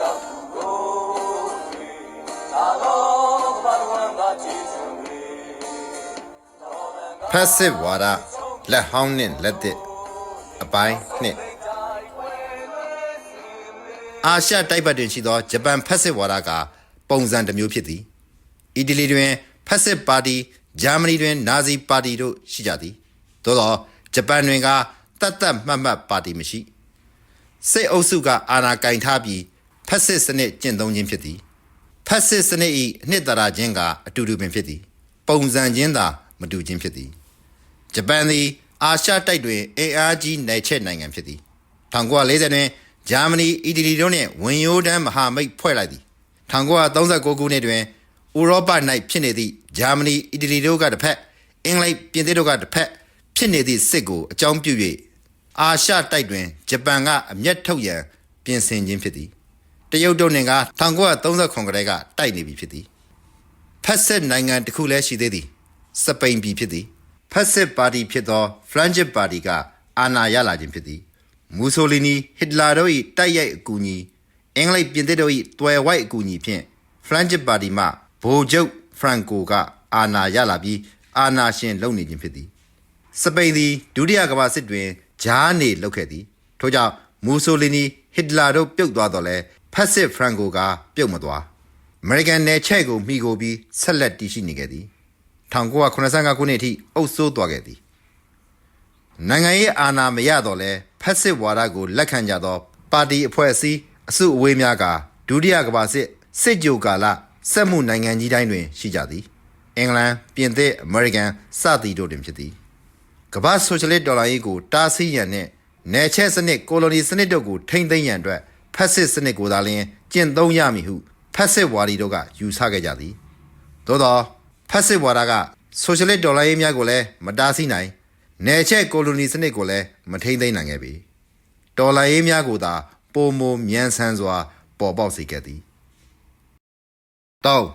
ရောက်သူတို့တွေသာလို့ဘာလို့ငါကြည့်စုံတွေဖက်စစ်ဝါဒလက်ဟောင်းနှင့်လက်တစ်အပိုင်းနှစ်အာရှတိုက်ပတ်တွင်ရှိသောဂျပန်ဖက်စစ်ဝါဒကပုံစံတစ်မျိုးဖြစ်သည်အီတလီတွင်ဖက်စစ်ပါတီဂျာမနီတွင် နာဇီပါတီတို့ရှိကြသည်သို့သောဂျပန်တွင်ကတတ်တတ်မှတ်မှတ်ပါတီမရှိစစ်အုပ်စုကအာဏာကင်ထားပြီး ဖက်စစ်စနစ်ကျင့်သုံးခြင်းဖြစ်သည်ဖက်စစ်စနစ်၏အနှစ်သာရခြင်းကအတူတူပင်ဖြစ်သည် ပုံစံချင်းသာမတူခြင်းဖြစ်သည်ဂျပန်သည် အာရှတိုက်တွင်အင်အားကြီးနယ်ချက်နိုင်ငံဖြစ်သည်1940တွင်ဂျာမနီအီတလီတို့နှင့်ဝင်ရိုးတန်းမဟာမိတ်ဖွဲ့လိုက်သည်1939ခုနှစ်တွင်ဥရောပ၌ဖြစ်နေသည့်ဂျာမနီအီတလီတို့ကတစ်ဖက်အင်္ဂလိပ်ပြင်သစ်တို့ကတစ်ဖက်ဖြစ်နေသည့်စစ်ကိုအကြောင်းပြု၍အာရှတိုက်တွင်ဂျပန်ကအမျက်ထုတ်ရန်ပြင်ဆင်ခြင်းဖြစ်သည် တရုတ်တို့နှင့်က1939ကတည်းကတိုက်နေပြီဖြစ်သည်ဖက်စစ်နိုင်ငံတစ်ခုလည်းရှိသေးသည်စပိန်ပြည်ဖြစ်သည်ဖက်စစ်ပါတီဖြစ်သောဖရန့်ချစ်ပါတီကအာဏာရလာခြင်းဖြစ်သည်မူဆိုလီနီဟစ်တလာတို့၏တိုက်ရိုက်အကူအညီအင်္ဂလိပ်ပြင်သစ်တို့၏တွယ်ဝိုက်အကူအညီဖြင့်ဖရန့်ချစ်ပါတီမှဗိုလ်ချုပ်ဖရန်ကိုကအာဏာရလာပြီးအာဏာရှင်လုပ်နေခြင်းဖြစ်သည်စပိန်သည်ဒုတိယကမ္ဘာစစ်တွင်ဂျားနေလုပ်ခဲ့သည်ထို့ကြောင့်မူဆိုလီနီဟစ်တလာတို့ပြုတ်သွားတော့လဲ ဖက်စစ်ဖရန်ကိုကပြုတ်မသွားအမေရိကန်နယ်ချဲ့ကိုမိကိုပြီးဆက်လက်တည်ရှိနေခဲ့သည်1985ခုနှစ်အထိအုပ်စိုးသွားခဲ့သည်နိုင်ငံရေးအာဏာမရတော့လဲဖက်စစ်ဝါဒကိုလက်ခံကြသောပါတီအဖွဲ့အစည်းအစုအဝေးများကဒုတိယကမ္ဘာစစ်စစ်ကြိုကာလစက်မှုနိုင်ငံကြီးတိုင်းတွင်ရှိကြသည်အင်္ဂလန်ပြင်သစ်အမေရိကန်စသည်တို့တွင်ဖြစ်သည်ကမ္ဘာဆိုရှယ်လစ်ဒေါ်လာရေးကိုတားဆီးရန်နဲ့နယ်ချဲ့စနစ်ကိုလိုနီစနစ်တို့ကိုထိမ့်သိမ်းရန်အတွက် ဖက်စစ်စနစ်ကိုသာလျှင်ကျင့်သုံးရမည်ဟုဖက်စစ်ဝါဒီတို့ကယူဆခဲ့ကြသည်သို့သောဖက်စစ်ဝါဒကဆိုရှယ်လစ်ဒေါ်လာရေးများကိုလည်းမတားဆီးနိုင်နယ်ချဲ့ကိုလိုနီစနစ်ကိုလည်းမထိမ့်သိမ်းနိုင်ခဲ့ပေဒေါ်လာရေးများကိုသာပုံမမြန်ဆန်းစွာ ပေါ်ပေါက်စေခဲ့သည်တောင်း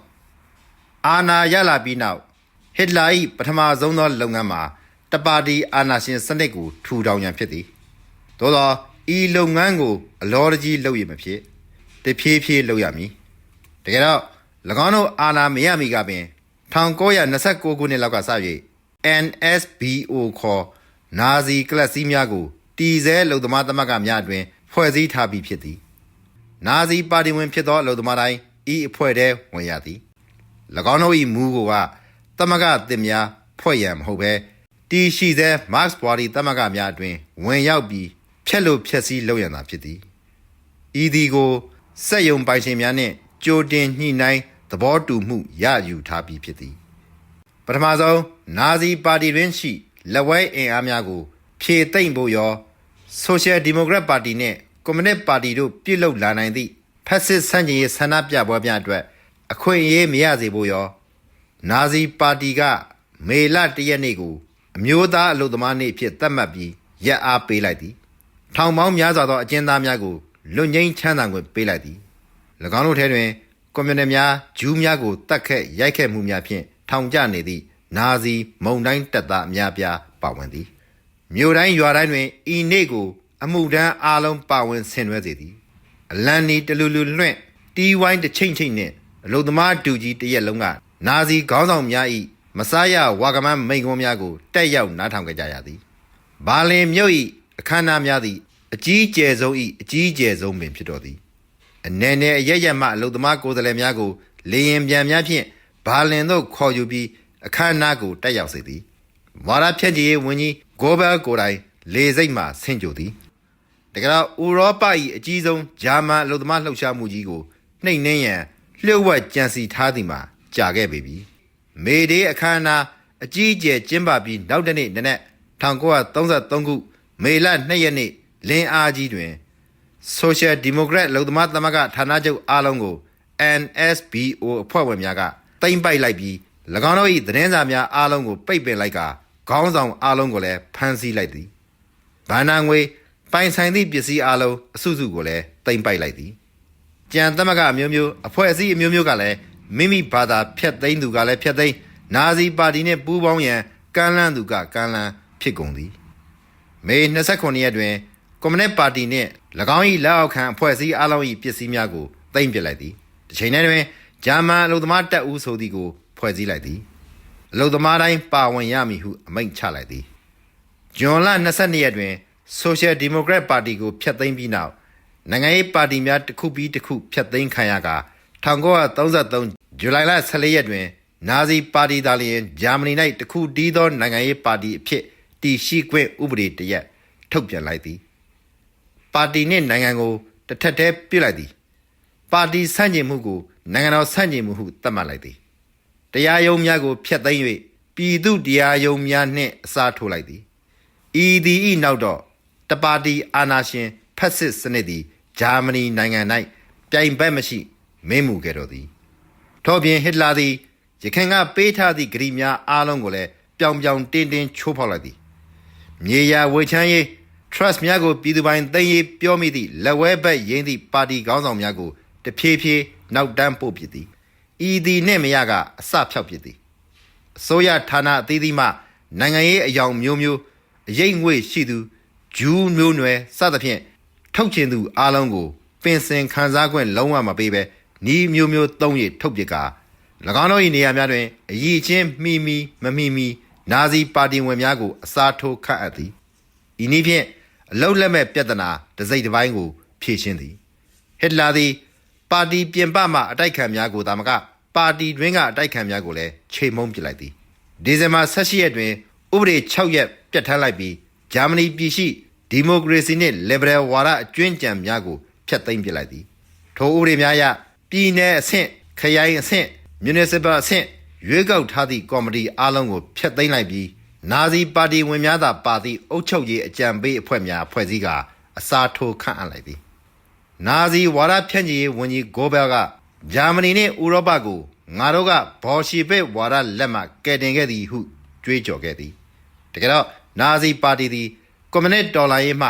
အာနာရလာပြီးနောက်ဟစ်တလာ၏ပထမဆုံးသောလုပ်ငန်းမှာတပါတီအာနာရှင်စနစ်ကိုထူထောင်ရန်ဖြစ်သည်သို့သော ဤလုပ်ငန်းကိုအလောတကြီးလုပ်ရမဖြစ်တဖြည်းဖြည်းလုပ်ရမည်တကယ်တော့၎င်းတို့အာနာမရမီကပင်1929ခုနှစ်လောက်ကစ၍ NSBO ခေါ်နာဇီကလပ်စီးများကိုတီစဲလုံသမားသမဂ္ဂများအတွင် ဖွဲ့စည်းထားပြီးဖြစ်သည်နာဇီပါတီဝင်ဖြစ်သောအလုံသမားတိုင်းဤအဖွဲ့ထဲဝင်ရသည်၎င်းတို့၏မူကိုကတမကတင်များဖွဲ့ရန်မဟုတ်ဘဲတီရှိသော Max Body တမကများအတွင်ဝင်ရောက်ပြီး ဖြက်လို့ဖြက်စီးလုပ်ရန်သာဖြစ်သည်ဤသည်ကိုစက်ယုံပိုင်ရှင်များနှင့်ကြိုတင်ညှိနှိုင်းသဘောတူမှုရယူထားပြီးဖြစ်သည်ပထမဆုံးနာဇီပါတီတွင်ရှိလက်ဝဲအင်အားများကို ဖြည့်သိမ့်ဖို့ရောဆိုရှယ်ဒီမိုကရက်ပါတီနှင့်ကွန်မြူနစ်ပါတီတို့ပြုလုပ်လာနိုင်သည့်ဖက်စစ်ဆန့်ကျင်ရေးဆန္ဒပြပွဲများအတွက်အခွင့်အရေးမရစေဖို့ရောနာဇီပါတီကမေလ၁ရက်နေ့ကိုအမျိုးသားအလို့သမားနေ့အဖြစ်သတ်မှတ်ပြီးရက်အားပေးလိုက်သည် ထောင်ပေါင်းများစွာသောအကျဉ်းသားများကိုလွတ်ငင်းချမ်းသာခွင့်ပေးလိုက်သည်၎င်းတို့ထဲတွင်ကွန်မြူနစ်များဂျူးများကိုတတ်ခတ်ရိုက်ခတ်မှုများဖြင့်ထောင်ကျနေသည့်နာဇီမုန်တိုင်းတပ်သားအများပြားပါဝင်သည်မြို့တိုင်းရွာတိုင်းတွင်ဤနေ့ကို အမှုတန်းအားလုံးပါဝင်ဆင်နွှဲစေသည်အလန်နီတလူလူလွင့်တီးဝိုင်းတစ်ချိန်ချိန်နှင့်အလုသမားတူကြီးတစ်ရက်လုံးကနာဇီခေါင်းဆောင်များ၏မဆားရဝါကမန်းမိန်ကုန်းများကိုတက်ရောက်နားထောင်ကြကြရသည်ဘာလင်မြို့၏ အခမ်းအနားများသည့်အကြီးကျယ်ဆုံး၏အကြီးကျယ်ဆုံးပင်ဖြစ်တော်သည်အနေနဲ့အရရက်မှအလုသမားကိုယ်စားလှယ်များကိုလေရင်ပြန်များဖြင့်ဘာလင်သို့ခေါ်ယူပြီးအခမ်းအနားကိုတက်ရောက်စေသည်ဝါရဖြန့်ချီရေးဝန်ကြီးဂိုဘယ်ကိုယ်တိုင်လေစိတ်မှဆင့်ကြိုသည်တကယ်တော့ဥရောပ၏အကြီးဆုံးဂျာမန်အလုသမားလှုပ်ရှားမှုကြီးကိုနှိမ်နှင်းရန်လျှို့ဝှက်ကြံစီထားသည်မှာကြာခဲ့ပေပြီမေဒေးအခမ်းအနားအကြီးအကျယ်ကျင်းပပြီးနောက်တစ်နေ့နနက်1933ခု မေလ2ရက်နေ့လင်းအားကြီးတွင် Social Democrat လုံသမားသမဂ္ဂဌာနချုပ်အားလုံးကို NSBO အဖွဲ့ဝင်များကတိမ့်ပိုက်လိုက်ပြီး၎င်းတို့၏သတင်းစာများအားလုံးကိုပိတ်ပင်လိုက်ကခေါင်းဆောင်အားလုံးကိုလည်းဖမ်းဆီးလိုက်သည်ဗန္နာငွေပိုင်ဆိုင်သည့်ပစ္စည်းအားလုံးအစုစုကိုလည်းတိမ့်ပိုက်လိုက်သည်ကြံသမဂ္ဂအမျိုးမျိုးအဖွဲ့အစည်းအမျိုးမျိုးကလည်းမိမိဘာသာဖျက်သိမ်းသူကလည်းဖျက်သိမ်းနာဇီပါတီနှင့်ပူးပေါင်းရန်ကမ်းလှမ်းသူကကမ်းလှမ်းဖြစ်ကုန်သည် မေ29ရက်တွင်ကွန်မြူနစ်ပါတီနှင့်၎င်း၏လက်အောက်ခံအဖွဲ့အစည်းအလုံး၏ပစ္စည်းများကိုသိမ်းပစ်လိုက်သည်တစ်ချိန်တည်းတွင်ဂျာမန်အလုံသမားတပ်ဦးဆိုသည်ကိုဖွဲ့စည်းလိုက်သည်အလုံသမားတိုင်းပါဝင်ရမည်ဟုအမိန့်ချလိုက်သည်ဇွန်လ22ရက်တွင် Social Democrat Party ကိုဖျက်သိမ်းပြီးနောက်နိုင်ငံရေးပါတီများတစ်ခုပြီးတစ်ခုဖျက်သိမ်းခံရကာ1933ဇူလိုင်လ14ရက်တွင်နာဇီပါတီသားလျင်ဂျာမနီ၌တစ်ခုတည်းသောနိုင်ငံရေးပါတီအဖြစ် တည်ရှိခွင့်ဥပဒေတရက်ထုတ်ပြန်လိုက်သည်ပါတီနှင့်နိုင်ငံကိုတစ်ထက်တည်းပြစ်လိုက်သည် ပါတီဆန့်ကျင်မှုကိုနိုင်ငံတော်ဆန့်ကျင်မှုဟုသတ်မှတ်လိုက်သည်တရားရုံးများကိုဖျက်သိမ်း၍ပြည်သူတရားရုံးများနှင့်အစားထိုးလိုက်သည်ဤသည်ဤနောက်တော့တပါတီအာဏာရှင်ဖက်စစ်စနစ်သည်ဂျာမနီနိုင်ငံ၌ပြိုင်ဘက်မရှိမင်းမူခဲ့တော်သည်ထို့ပြင်ဟစ်လာသည်ရခိုင်ကပေးထားသည့်ဂရီများအားလုံးကိုလည်းပြောင်ပြောင်တင်းတင်းချိုးဖောက်လိုက်သည် မြေယာဝေချမ်းရေး trust များကိုပြည်သူပိုင်သိမ်းရေးပြောမိသည့်လက်ဝဲဘက်ရင်းသည့်ပါတီခေါင်းဆောင်များကိုတဖြည်းဖြည်းနောက်တန်းပို့ပစ်သည်ဤသည်နှင့်မရကအစဖြောက်ပစ်သည်အစိုးရဌာနအသီးသီးမှနိုင်ငံရေးအယောင်မျိုးမျိုးအရေးငွေရှိသူဂျူးမျိုးနွယ်စသဖြင့်ထုတ်ချင်သူအားလုံးကိုပင်စင်ခံစား권လုံးဝမပေးဘဲဤမျိုးမျိုးသုံးရထုတ်ပစ်ကာ၎င်းတို့၏နေရာများတွင်အည်ချင်းမိမိမမိမိ နာဇီပါတီဝင်များကိုအစားထိုးခန့်အပ်သည်ဤနည်းဖြင့်အလုတ်လက်မဲ့ပြဿနာတစ်စိတ်တစ်ပိုင်းကိုဖြေရှင်းသည်ဟစ်လာသည်ပါတီပြင်ပမှအတိုက်ခံများကိုသာမကပါတီတွင်းကအတိုက်ခံများကိုလည်းချိန်မုံပစ်လိုက်သည်ဒီဇင်ဘာ18ရက်တွင်ဥပဒေ6ရက်ပြဋ္ဌာန်းလိုက်ပြီးဂျာမနီပြည်ရှိဒီမိုကရေစီနှင့်လစ်ဘရယ်ဝါဒအကျွင်းကြံများကိုဖျက်သိမ်းပစ်လိုက်သည်ထိုဥပဒေများအရပြည်내အဆင့်ခရိုင်အဆင့် municipal အဆင့် ရွေးကောက်ထားသည့်ကော်မတီအားလုံးကိုဖျက်သိမ်းလိုက်ပြီးနာဇီပါတီဝင်များသာပါသည့်အုပ်ချုပ်ရေးအကြံပေးအဖွဲ့များဖွဲ့စည်းကာအစားထိုးခန့်အပ်လိုက်သည်နာဇီဝါဒဖြန့်ချီရေးဝန်ကြီးဂိုဘယ်ကဂျာမနီနှင့်ဥရောပကိုငါတို့ကဘော်ရှီဗစ်ဝါဒလက်မှကယ်တင်ခဲ့သည်ဟုကြွေးကြော်ခဲ့သည်တကယ်တော့နာဇီပါတီသည်ကွန်မြူနစ်တော်လှန်ရေးမှ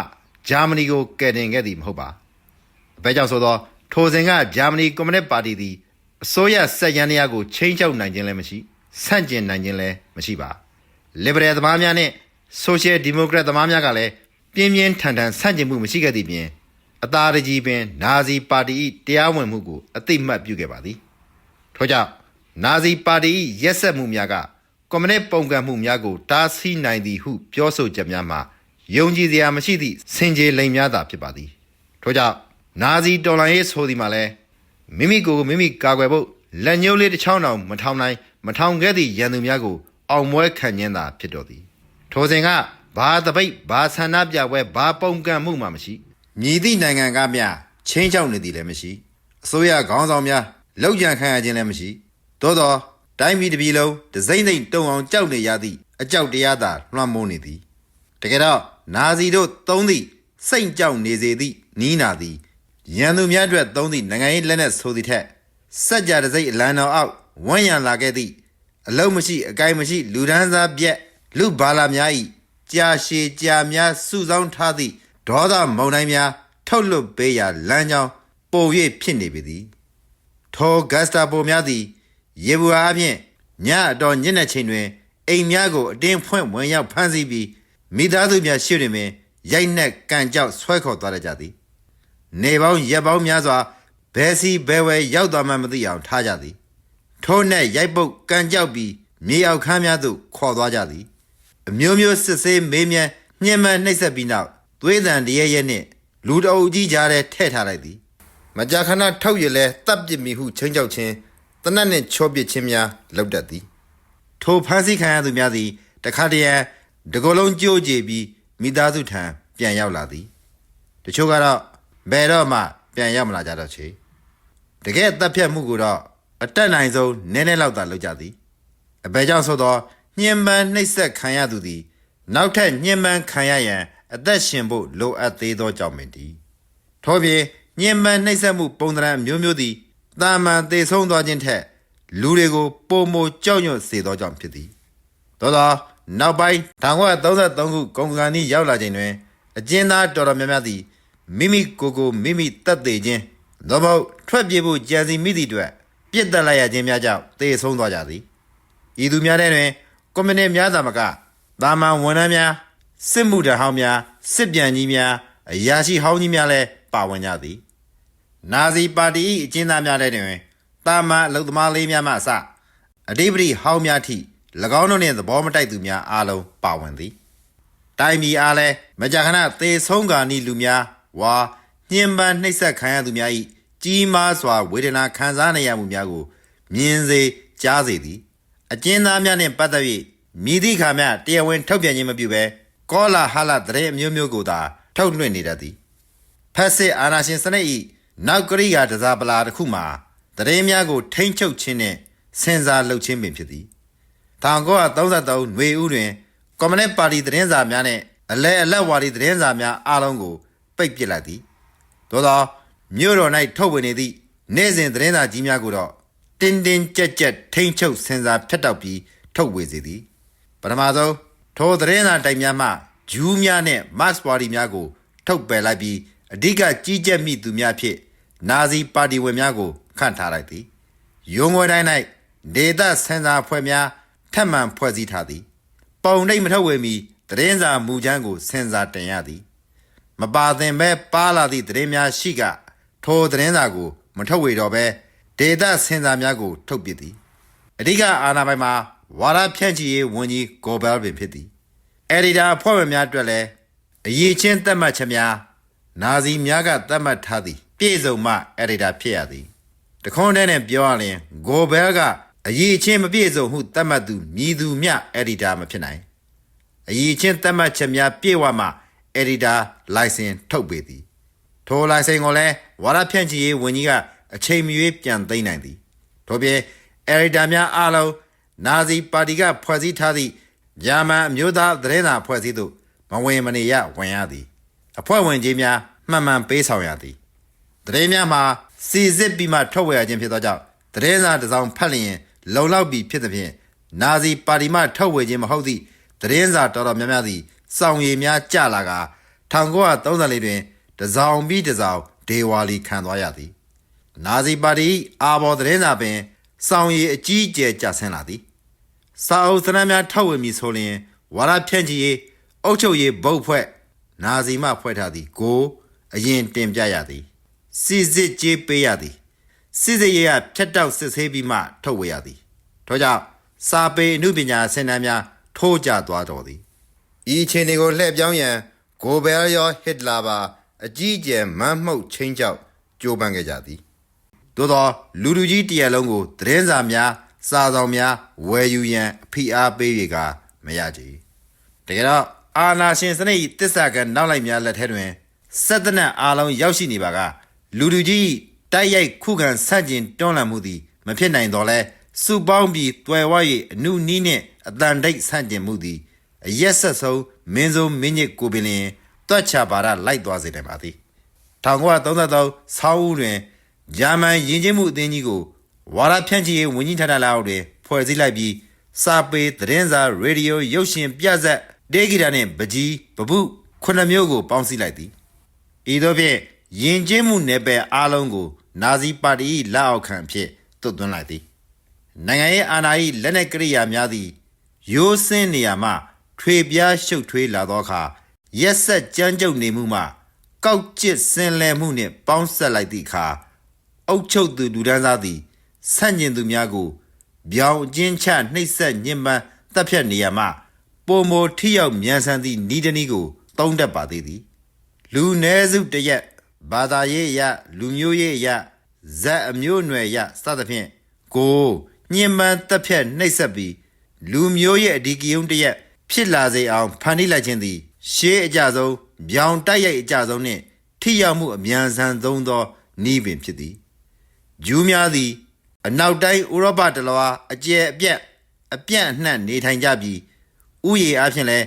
ဂျာမနီကိုကယ်တင်ခဲ့သည်မဟုတ်ပါအဘဲကြောင့်ဆိုသောထိုစဉ်ကဂျာမနီကွန်မြူနစ်ပါတီသည် အစိုးရဆက်ရန်တရားကိုချိန်ချောက်နိုင်ခြင်းလည်းမရှိဆန့်ကျင်နိုင်ခြင်းလည်းမရှိပါလစ်ဘရယ်သမားများနှင့်ဆိုရှယ်ဒီမိုကရက်သမားများကလည်းပြင်းပြင်းထန်ထန်ဆန့်ကျင်မှုမရှိခဲ့သည့်ပြင်အသာတကြီးပင် နာဇီပါတီ၏တရားဝင်မှုကိုအသိမှတ်ပြုခဲ့ပါသည်ထို့ကြောင့်နာဇီပါတီ၏ရက်ဆက်မှုများကကွန်မြူနစ်ပုံကံမှုများကိုတားဆီးနိုင်သည်ဟုပြောဆိုချက်များမှာယုံကြည်စရာမရှိသည့်စင်ကြေလိမ်များသာဖြစ်ပါသည်ထို့ကြောင့်နာဇီတော်လှန်ရေးဆိုသည်မှာလည်း မိမိကိုယ်ကိုမိမိကာကွယ်ဖို့လက်ညှိုးလေးတစ်ချောင်းတောင်မထောင်နိုင်မထောင်ခဲ့သည့်ရန်သူများကို အောင်မွဲခံခြင်းသာဖြစ်တော်သည်ထိုစဉ်ကဘာတပိတ်ဘာဆန္ဒပြပွဲဘာပုံကံမှုမှမရှိမြည်သည့်နိုင်ငံကမျှချင်းချောက်နေသည်လည်းမရှိအစိုးရခေါင်းဆောင်များလောက်ကြံခံရခြင်းလည်းမရှိသို့သောတိုင်းပြည်တစ်ပြည်လုံးဒစိမ့်သိမ့်တုံအောင်ကြောက်နေရသည့်အကြောက်တရားသာလွှမ်းမိုးနေသည်တကယ်တော့နာဇီတို့သုံးသည့်စိတ်ကြောက်နေစေသည့်နီးနာသည် ရန်သူများအတွက်သုံးသည့်နိုင်ငံရေးလက်နက်ဆိုသည့်ထက်စက်ကြတစိမ့်အလံတော်အောက်ဝန်းရံလာခဲ့သည့်အလုံးမရှိအကိုင်မရှိ လူဒန်းစားပြက်လူဘာလာများ၏ကြာရှည်ကြာများစုဆောင်းထားသည့်ဒေါသမုန်တိုင်းများထုတ်လွတ်ပေးရာလမ်းကြောင်းပို၍ဖြစ်နေပေသည်ထိုဂတ်စတာပိုများသည်ရေဘူးအားဖြင့်ညအတော်ညနေချိန်တွင်အိမ်များကိုအတင်းဖွင့်ဝင်ရောက်ဖမ်းဆီးပြီးမိသားစုများရှေ့တွင်ပင်ရိုက်နှက်ကန်ကြောက်ဆွဲခေါ်သွားကြသည် နေပေါင်းရက်ပေါင်းများစွာဘယ်စီဘယ်ဝဲရောက်သွားမှမသိအောင်ထားကြသည်ထို့နဲ့ရိုက်ပုတ်ကန်ကြောက်ပြီးမြေအောက်ခန်းများသို့ခေါ်သွားကြသည်အမျိုးမျိုးစစ်ဆေးမေးမြန်းညှဉ်းပန်းနှိပ်စက်ပြီးနောက်သွေးတန်တရရဲနှင့်လူတအုပ်ကြီးကြားထဲထည့်ထားလိုက်သည်မကြာခဏထောက်ရလဲတပ်ပစ်မိဟုချင်းကြောက်ခြင်းတနတ်နှင့်ချောပစ်ခြင်းများလုပ်တတ်သည်ထိုဖမ်းဆီးခံရသူများသည်တခါတရံတကိုယ်လုံးကြိုးကြည်ပြီးမိသားစုထံပြန်ရောက်လာသည်တချို့ကတော့ ဘယ်တော့မှပြန်ရောက်မလာကြတော့ချေတကယ်တပ်ဖြတ်မှုကိုတော့အတက်နိုင်ဆုံးနည်းနည်းလောက်သာလုပ်ကြသည်အဘယ်ကြောင့်ဆိုတော့ညှဉ်းပန်းနှိပ်စက်ခံရသူသည် နောက်ထပ်ညှဉ်းပန်းခံရရန်အသက်ရှင်ဖို့လိုအပ်သေးသောကြောင့်ပင်တည်းထို့ပြင်ညှဉ်းပန်းနှိပ်စက်မှုပုံသဏ္ဍာန်အမျိုးမျိုးသည်တာမန်သေဆုံးသွားခြင်းထက် လူတွေကိုပုံမကြောက်ရွံ့စေသောကြောင့်ဖြစ်သည်သောသောနောက်ပိုင်း1933ခုကုန်ကန်ဤရောက်လာချိန်တွင် အကျဉ်းသားတော်တော်များများသည် မိမိကိုယ်ကိုမိမိတတ်သေးခြင်းသို့မဟုတ်ထွက်ပြေးဖို့ကြံစီမိသည့်အတွက်ပြစ်တက်လိုက်ရခြင်းများကြောင့်သေဆုံးသွားကြသည်ဤသူများထဲတွင်ကွန်မြူနစ်များသာမကတာမန်ဝန်ထမ်းများစစ်မှုထမ်းဟောင်းများစစ်ပြန်ကြီးများအရာရှိဟောင်းကြီးများလည်းပါဝင်ကြသည်နာဇီပါတီ၏အကျဉ်းသားများလည်းတွင်တာမန်အလုသမားလေးများမှအစအဓိပတိဟောင်းများထိ၎င်းတို့နှင့်သဘောမတိုက်သူများအားလုံးပါဝင်သည် တိုင်းပြည်အားလည်းမကြာခဏသေဆုံးကာနီလူများ ဝါညှဉ်းပန်းနှိပ်စက်ခံရသူများ၏ကြီးမားစွာဝေဒနာခံစားနေရမှုများကိုမြင်စေကြားစေသည်အကျဉ်းသားများနှင့်ပတ်သက်၍မိသည့်ခါမျှတရားဝင်ထုတ်ပြန်ခြင်းမပြုဘဲကောလာဟလသတင်းအမျိုးမျိုးကိုသာထုတ်လွှင့်နေတတ်သည်ဖက်စစ်အာဏာရှင်စနစ်၏နောက်ကရိယာတစားပလာတစ်ခုမှာသတင်းများကိုထိမ့်ချုပ်ခြင်းနှင့်စင်စားလုပ်ခြင်းပင်ဖြစ်သည်1933နွေဦးတွင်ကွန်မြူနစ်ပါတီသတင်းစာများနဲ့အလဲအလက်ဝါဒီသတင်းစာများအားလုံးကို ပိတ်ပစ်လိုက်သည်သို့သောမြို့တော်၌ထုတ်ဝေနေသည့်နေ့စဉ်သတင်းစာကြီးများကိုတော့တင်းတင်းကြပ်ကြပ်ထိမ့်ချုပ်စင်စာဖျက်တောက်ပြီးထုတ်ဝေစေသည်ပထမဆုံးထိုသတင်းစာတိုင်များမှဂျူးများနဲ့မတ်စ်ပါတီများကို ထုတ်ပယ်လိုက်ပြီးအဓိကကြီးကြပ်မိသူများဖြင့်နာဇီပါတီဝင်များကိုခန့်ထားလိုက်သည်ရုံးဝဲတိုင်း၌ဒေတာစင်စာဖွဲ့များထက်မှန်ဖွဲ့စည်းထားသည် ပုံနှိပ်မထုတ်ဝေမီသတင်းစာမူချမ်းကိုစင်စာတင်ရသည် မပါသင်ပဲပါလာသည့်သတင်းများရှိကထိုသတင်းစာကို မထုတ်ဝေတော့ပဲဒေတာစင်စာများကိုထုတ်ပစ်သည်အဓိကအာဏာပိုင်မှာဝါရဖြန့်ချီရေးဝန်ကြီးဂိုဘယ်လ်ပင်ဖြစ်သည်အက်ဒီတာအဖွဲ့ဝင်များအတွက်လည်းအရေးချင်းသတ်မှတ်ချက်များနာဇီများကသတ်မှတ်ထားသည်ပြည့်စုံမှအက်ဒီတာဖြစ်ရသည်တခွန်းတည်းနဲ့ပြောရရင်ဂိုဘဲကအရေးချင်းမပြည့်စုံမှုသတ်မှတ်သူမြည်သူမျှအက်ဒီတာမဖြစ်နိုင်အရေးချင်းသတ်မှတ်ချက်များပြည့်ဝမှ အက်ဒီတာလိုင်စင်ထုတ်ပေးသည်ထိုလိုင်စင်ကိုလည်းဝါရဖြန့်ချီရေးဝန်ကြီးကအချိန်မရွေးပြန်သိမ်းနိုင်သည်ထို့ပြင်အက်ဒီတာများအားလုံးနာဇီပါတီကဖွဲ့စည်းထားသည့်ဂျာမန်အမျိုးသားသတင်းစာဖွဲ့စည်းသို့မဝင်မနေရဝင်ရသည်အဖွဲ့ဝင်ကြီးများမှန်မှန်ပေးဆောင်ရသည်သတင်းများမှာစီစစ်ပြီးမှထုတ်ဝေရခြင်းဖြစ်သောကြောင့်သတင်းစာတစ်စောင်ဖတ်လျင်လုံလောက်ပြီးဖြစ်သဖြင့်နာဇီပါတီမှထုတ်ဝေခြင်းမဟုတ်သည့်သတင်းစာတော်တော်များများသည် စောင်ရည်များကျလာက1934တွင်တစ်စောင်ပြီးတစ်စောင်ဒေဝါလီခံသွားရသည်နာဇီပါတီအာဘော်သတင်းစာပင်စောင်ရည်အကြီးအကျယ်ကျဆင်းလာသည်စာအုပ်စနမ်းများထုတ်ဝေမည်ဆိုလျင်ဝါရဖြန့်ချီရေးအုပ်ချုပ်ရေးဘုတ်ဖွဲ့နာဇီမဖွဲ့ထားသည်ကို အရင်တင်ပြရသည်စီစစ်ကြေးပေးရသည်စီစစ်ရေးကဖြတ်တောက်စစ်ဆေးပြီးမှထုတ်ဝေရသည်ထို့ကြောင့်စာပေအမှုပညာစင်တန်းများထိုးကျသွားတော်သည် ဤအချိန်တွေကိုလှည့်ပြောင်းရန်ဂိုဘယ်ရောဟစ်လာပါအကြီးအကျယ်မမ်းမှုတ်ချင်းချောက်ကြိုးပမ်းခဲ့ကြသည်သို့သောလူလူကြီးတရက်လုံးကိုသတင်းစာများစာဆောင်များဝယ်ယူရန်အဖိအားပေး၍ကမရကြတကယ်တော့အာနာရှင်စနစ်၏တစ္ဆာကနောက်လိုက်များလက်ထက်တွင်စက်တနက်အားလုံးရောက်ရှိနေပါကလူလူကြီး၏တိုက်ရိုက်ခုခံဆန့်ကျင်တွန်းလှန်မှုသည်မဖြစ်နိုင်တော့လဲစုပေါင်းပြီးတွယ်ဝ၍အနုနီးနှင့်အတန်တိတ်ဆန့်ကျင်မှုသည် အရက်ဆက်ဆုံးမင်းစိုးမင်းညစ်ကိုပင်လျင်တွက်ချပါရလိုက်သွားစေတယ်ပါသည်1933ဆောင်းဦးတွင်ဂျာမန်ယဉ်ကျေးမှုအသင်းကြီးကိုဝါရဖြန့်ချီရေးဝန်ကြီးဌာနလက်အောက်တွင်ဖွဲ့စည်းလိုက်ပြီးစာပေသတင်းစာရေဒီယိုရုပ်ရှင်ပြဇက်ဒေဂီတာနှင့်ပကြီးပပုခုနှစ်မျိုးကိုပေါင်းစည်းလိုက်သည်ဤသို့ဖြင့်ယဉ်ကျေးမှုနယ်ပယ်အားလုံးကို နာဇီပါတီ၏လက်အောက်ခံအဖြစ်သွတ်သွင်းလိုက်သည်နိုင်ငံရေးအာဏာ၏လက်နက်ကရိယာများသည်ရိုးစင်းနေရာမှ ထွေပြားရှုပ်ထွေးလာသောအခါရက်ဆက်ကြမ်းကြုတ်နေမှုမှ ကောက်ကျစ်စင်လယ်မှုနှင့်ပေါင်းဆက်လိုက်သည့်အခါအုတ်ချုပ်သူလူဒန်းစားသည်ဆန့်ကျင်သူများကိုပြောင်အကျဉ်းချနှိပ်စက်ညှဉ်းပန်းတပ်ဖြတ်နေရမှပုံမိုထိရောက်မြန်ဆန်သည့်ဤတနည်းကိုတုံးတတ်ပါသေးသည် လူနည်းစုတစ်ရက်ဘာသာရေးအရလူမျိုးရေးအရဇက်အမျိုးအနွယ်အရစသဖြင့်ကိုညှဉ်းပန်းတပ်ဖြတ်နှိပ်စက်ပြီးလူမျိုးရဲ့အဒီကယုံတစ်ရက် ဖြစ်လာစေအောင်ဖန်တီးလိုက်ခြင်းသည်ရှေးအကြဆုံးဗျောင်တိုက်ရိုက်အကြဆုံးနှင့်ထိရောက်မှုအမြန်ဆန်ဆုံးသောဤပင်ဖြစ်သည်ဂျူးများသည် အနောက်တိုင်းဥရောပတလွားအကျယ်အပြတ်အပြန့်အနှံ့နေထိုင်ကြပြီးဥယေအားဖြင့်လည်း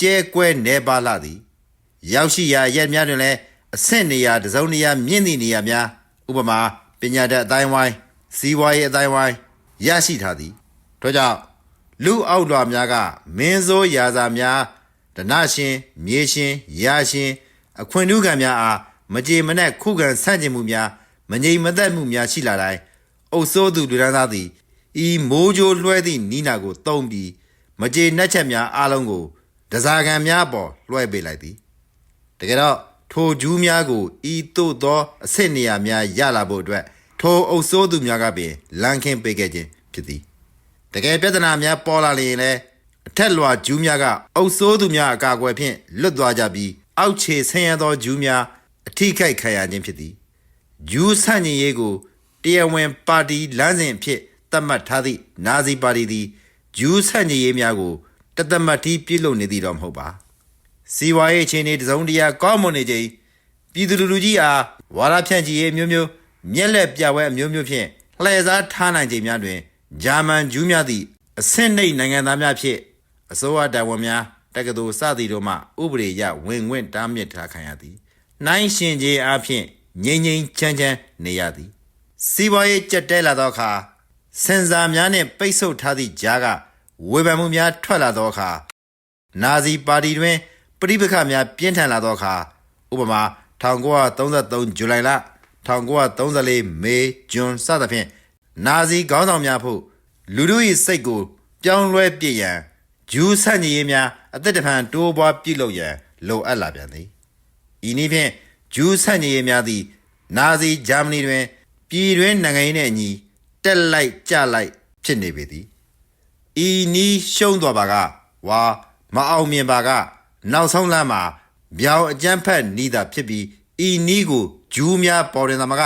ကျဲကွဲနေပါလာသည် ရောက်ရှိရာရက်များတွင်လည်းအဆင့်နေရာတစ်စုံနေရာမြင့်သည့်နေရာများဥပမာပညာတတ်အတိုင်းဝိုင်းစီးပွားရေးအတိုင်းဝိုင်းရရှိထားသည်ထို့ကြောင့် လူအောက်လွှာများကမင်းစိုးရာဇာများဒနရှင်မြေရှင်ရာရှင်အခွင့်ထူးခံများအားမကြေမနက်ခုခံဆန့်ကျင်မှုများမငြိမ်မသက်မှုများရှိလာတိုင်းအုပ်စိုးသူလူဒန်းသားသည်ဤမိုးကြိုးလွှဲသည့်နီးနာကိုတုံးပြီးမကြေနက်ချက်များအားလုံးကိုဒဇာခံများပေါ်လွှဲပေးလိုက်သည်တကယ်တော့ထိုဂျူးများကိုဤသို့သောအဆင့်နေရာများရလာဖို့အတွက်ထိုအုပ်စိုးသူများကပင်လမ်းခင်းပေးခဲ့ခြင်းဖြစ်သည် တကယ်ပြဿနာများပေါ်လာလျင်လည်းအထက်လွှာဂျူးများကအုပ်စိုးသူများအကာအကွယ်ဖြင့်လွတ်သွားကြပြီးအောက်ခြေဆင်းရဲသောဂျူးများအထိခိုက်ခံရခြင်းဖြစ်သည်ဂျူးဆန့်ကျင်ရေးကိုတရားဝင်ပါတီလမ်းစဉ်အဖြစ်သတ်မှတ်ထားသည့်နာဇီပါတီသည်ဂျူးဆန့်ကျင်ရေးများကိုတသက်မတ်တီးပြုလုပ်နေသည်တော့မဟုတ်ပါစီဝါရေးအခြေအနေတစ်စုံတရာကောင်းမွန်နေခြင်းပြည်သူလူထုကြီးအားဝါဒဖြန့်ချီရေးအမျိုးမျိုးမျက်လက်ပြပွဲအမျိုးမျိုးဖြင့်လှည့်စားထားနိုင်ခြင်းများတွင် ဂျာမန်ဂျူးများသည့်အဆင့်နှိမ့်နိုင်ငံသားများဖြင့်အစိုးရတာဝန်များတက္ကသိုလ်စသည်တို့မှဥပဒေအရဝင်ဝင်တားမြစ်ထားခံရသည်နိုင်ရှင်ခြင်းအပြင်ငြိမ်ငြိမ်ချမ်းချမ်းနေရသည် စီးပွားရေးကြက်တဲလာသောအခါစင်စာများနှင့်ပိတ်ဆို့ထားသည့်ကြားကဝေဖန်မှုများထွက်လာသောအခါနာဇီပါတီတွင်ပြိပခများပြင်းထန်လာသောအခါဥပမာ1933ဇူလိုင်လ1934မေဇွန်စသဖြင့် နာဇီခေါင်းဆောင်များဖို့လူတို့၏စိတ်ကို ပြောင်းလဲပြည့်ရန်ဂျူးဆန့်ကျင်ရေးများအသက်တဖန်တိုးပွားပြုလုပ်ရန်လိုအပ်လာပြန်သည်ဤနည်းဖြင့်ဂျူးဆန့်ကျင်ရေးများသည့်နာဇီဂျာမနီတွင် ပြည်တွင်းနိုင်ငံရေးနှင့်အညီတက်လိုက်ကြလိုက်ဖြစ်နေပေသည်ဤနည်းရှုံးသွားပါကဝါမအောင်မြင်ပါက နောက်ဆုံးလမ်းမှာဗျောင်အကြမ်းဖက်နီးတာဖြစ်ပြီးဤနည်းကိုဂျူးများပေါ်တင်သာမက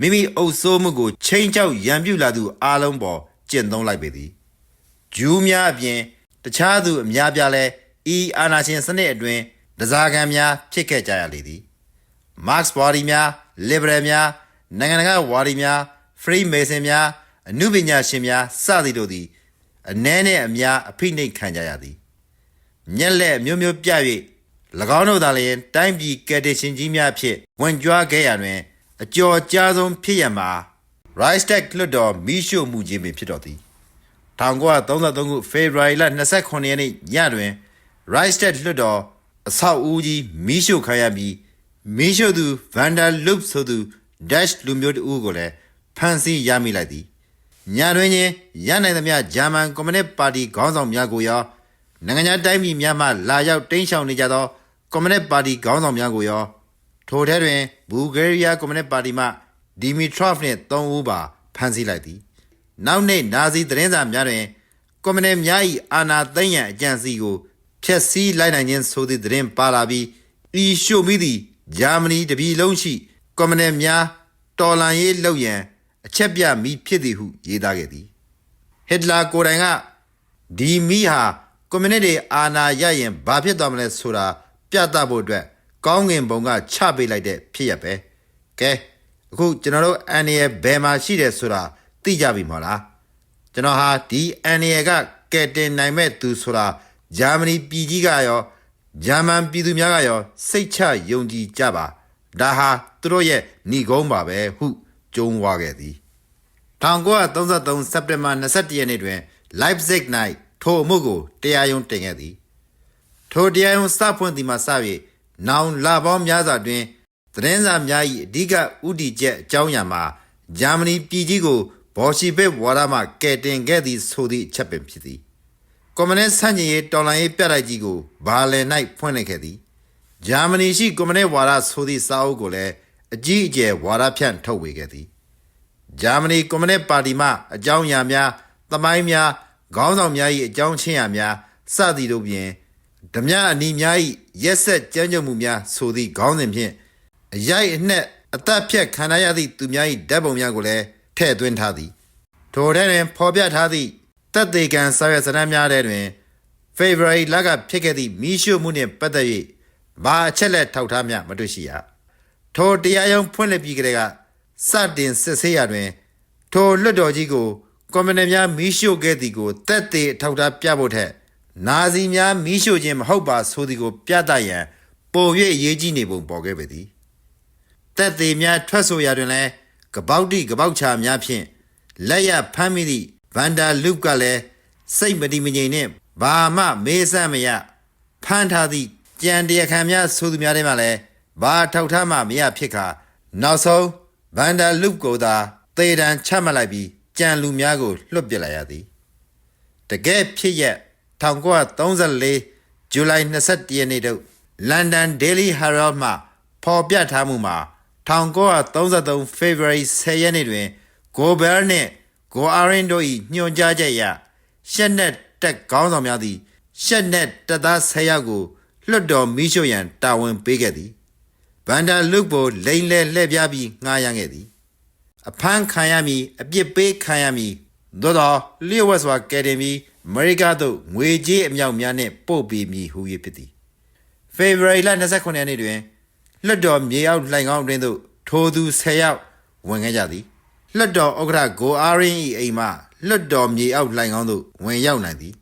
မိမိအုပ်စိုးမှုကိုချိန်ချောက်ရန်ပြုလာသူအားလုံးပေါ်ကျင့်သုံးလိုက်ပေသည်ဂျူးများအပြင်တခြားသူအများပြားလဲဤအာနာရှင်စနစ်အတွင်းဒဇာခံများဖြစ်ခဲ့ကြရလေသည်မတ်စ်ဝါဒီများလစ်ဘရယ်များနိုင်ငံတကာဝါဒီများဖရီမေဆင်များအနုပညာရှင်များစသည်တို့သည်အ ਨੇ နှင့်အများအဖိနှိတ်ခံကြရသည်မျက်လက်မျိုးမျိုးပြ၍၎င်းတို့သာလျှင်တိုင်းပြည်ကယ်တင်ရှင်ကြီးများဖြင့်ဝင်ကြွားခဲ့ရတွင် အကျော်ကြားဆုံးဖြစ်ရမှာ Reichstag လွတ်တော်မိရှုမှုခြင်းပင်ဖြစ်တော်သည်1933ခုဖေဖော်ဝါရီလ29ရက်နေ့ညတွင် Reichstag လွှတ်တော်အဆောက်အဦကြီးမီးရှို့ခံရပြီးမီးရှို့သူဗန်ဒါလုပ်ဆိုသူ Dash လူမျိုးတဦးကိုလည်းဖမ်းဆီးရမိလိုက်သည်ညတွင်ချင်းရနိုင်သမျှဂျာမန်ကွန်မြူနစ်ပါတီခေါင်းဆောင်များကိုရောနိုင်ငံခြားတိုင်းပြည်များမှလာရောက်တင်းရှောင်နေကြသောကွန်မြူနစ်ပါတီခေါင်းဆောင်များကိုရော ထိုထဲတွင်ဘူဂေးရီးယားကွန်မြူနစ်ပါတီမှဒီမီထရော့ဖ်နှင့်၃ဦးပါဖမ်းဆီးလိုက်သည်နောက်နေ့နာဇီသတင်းစာများတွင်ကွန်မြူနစ်များ၏အာဏာသိမ်းရန်အကြံစီကိုဖျက်ဆီးလိုက်နိုင်ခြင်းဆိုသည့်သတင်းပါလာပြီးဤရှို့မိသည့်ဂျာမနီတပြည်လုံးရှိကွန်မြူနစ်များတော်လှန်ရေးလုပ်ရန်အချက်ပြမိဖြစ်သည်ဟုရေးသားခဲ့သည်ဟစ်တလာကိုယ်တိုင်ကဒီမီဟာကွန်မြူနစ်တွေအာဏာရရင်ဘာဖြစ်သွားမလဲဆိုတာပြသဖို့အတွက် ကောင်းငင်ဘုံကချပေးလိုက်တဲ့ဖြစ်ရပဲကဲအခုကျွန်တော်တို့အန်ရဲ့ဘယ်မှာရှိတယ်ဆိုတာသိကြပြီမဟုတ်လားကျွန်တော်ဟာဒီအန်ရကကဲတင်နိုင်မဲ့သူဆိုတာဂျာမနီပြည်ကြီးကရောဂျာမန်ပြည်သူများကရော စိတ်ချယုံကြည်ကြပါဒါဟာသူတို့ရဲ့ဏီကုန်းပါပဲဟုကြုံဝါခဲ့သည်1933စက်တင်ဘာ21ရက်နေ့တွင် Leipzig ၌ထိုအမှုကိုတရားရုံးတင်ခဲ့သည်ထိုတရားရုံးစဖွင့်သည်မှစ၍ နောင်လပေါင်းများစွာတွင်သတင်းစာများ၏အဓိကဥတီချက်အကြောင်းအရာမှာဂျာမနီပြည်ကြီးကိုဘော်ရှီဘစ်ဝါဒမှကယ်တင်ခဲ့သည်ဆိုသည့်အချက်ပင်ဖြစ်သည်ကွန်မြူနစ်ဆန့်ကျင်ရေးတော်လှန်ရေးပြတိုက်ကြီးကိုဘာလင်၌ဖွင့်လိုက်ခဲ့သည်ဂျာမနီရှိကွန်မြူနစ်ဝါဒဆိုသည့်စာအုပ်ကိုလည်းအကြီးအကျယ်ဝါဒဖြန့်ထုတ်ဝေခဲ့သည်ဂျာမနီကွန်မြူနစ်ပါတီမှအကြောင်းအရာများသမိုင်းများခေါင်းဆောင်များ၏အကြောင်းချင်းရာများစသည်တို့ပြင် ဓမြအနီများ၏ရက်ဆက်ကြမ်းကြုတ်မှုများဆိုသည့်ခေါင်းစဉ်ဖြင့်အရိုက်အနှက်အသက်ဖြတ်ခံရသည့်သူများ၏ဓာတ်ပုံများကိုလည်းထည့်သွင်းထားသည်ထိုထဲတွင်ဖော်ပြထားသည့်တပ်သေးကံစာရွက်စာတမ်းများထဲတွင် February လကဖြစ်ခဲ့သည့်မီးရှို့မှုနှင့်ပတ်သက်၍ဘာအချက်လက်ထောက်ထားမျှမတွေ့ရှိရထိုတရားရုံးဖွင့်လှစ်ပြီးကလေးကစတင်စစ်ဆေးရာတွင်ထိုလွတ်တော်ကြီးကိုကွန်မြူနစ်များမီးရှို့ခဲ့သည်ကိုတက်သေးအထောက်အထားပြဖို့ထက် နာဇီများမီးရှို့ခြင်းမဟုတ်ပါဆိုသည်ကို ပြသရန်ပုံ၍အရေးကြီးနေပုံပေါ်ခဲ့ပေသည်တက်သေးများထွက်ဆိုရာတွင်လည်းကပောက်တိကပောက်ချာများဖြင့်လက်ရဖမ်းမိသည့်ဗန်ဒါလုကလည်းစိတ်မတည်မငြိမ်နှင့်ဘာမှမေးစမ်းမရဖမ်းထားသည့်ကြံတရားခံများဆိုသူများထဲမှလည်းဘာထောက်ထားမှမရဖြစ်ခါနောက်ဆုံးဗန်ဒါလုကိုသာသေတံချမှတ်လိုက်ပြီးကြံလူများကိုလွတ်ပစ်လိုက်ရသည်တကယ်ဖြစ်ရက် 1934ဇူလိုင်21ရက်နေ့တို့လန်ဒန် Daily Herald မှဖော်ပြထားမှုမှာ1933 February 10ရက်နေ့တွင်ဂိုဘယ်နှင့်ဂိုအာရင်တို့၏ညွှန်ကြားချက်အရရှက်နက်တက်ခေါင်းဆောင်များသည်ရှက်နက်တပ်သား10ယောက်ကိုလွတ်တော်မိရှို့ရန်တာဝန်ပေးခဲ့သည်ဗန်ဒါလုတ်ကိုလိန်လဲလှည့်ပြားပြီးငှားရမ်းခဲ့သည် အဖမ်းခံရမည်အပြစ်ပေးခံရမည်သို့သောလျှို့ဝှက်စွာကယ်တင်ပြီး အမေရိကသို့ငွေကြေးအမြောက်များနှင့်ပို့ပေးမည်ဟူ၍ဖြစ်သည်ဖေဖော်ဝါရီလ29ရက်နေ့တွင်လွတ်တော်မြေအောက်လှိုင်ကောင်းတွင်သို့ထိုသူ10ယောက်ဝင်ခဲ့ကြသည်လွတ်တော်ဥက္ကဋ္ဌဂိုအားရင်း၏အိမ်မှလွတ်တော်မြေအောက်လှိုင်ကောင်းသို့ဝင်ရောက်နိုင်သည်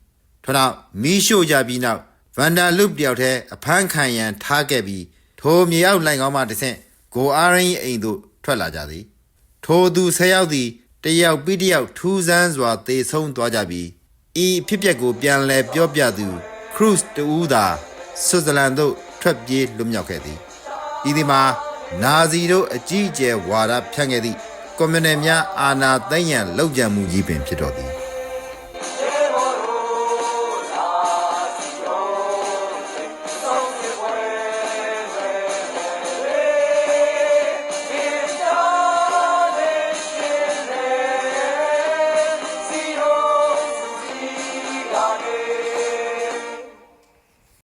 ထို့နောက်မီးရှို့ကြပြီးနောက်ဗန်ဒါလုပတယောက်တည်းအဖမ်းခံရန်ထားခဲ့ပြီးထိုမြေအောက်လှိုင်ကောင်းမှတစ်ဆင့်ဂိုအားရင်း၏အိမ်သို့ထွက်လာကြသည်ထိုသူဆယ်ယောက်သည်တယောက်ပြီးတယောက်ထူးဆန်းစွာသေဆုံးသွားကြပြီး ဤအဖြစ်ပျက်ကိုပြန်လည်ပြောပြသူ ခရုစ်တူးသာဆွစ်ဇာလန်သို့ထွက်ပြေးလွတ်မြောက်ခဲ့သည်ဤသည်မှာနာဇီတို့အကြီးအကျယ်ဝါဒဖြန့်ခဲ့သည့်ကွန်မြူနစ်များအာဏာသိမ်းရန်လှုပ်ကြံမှုကြီးပင်ဖြစ်တော်သည်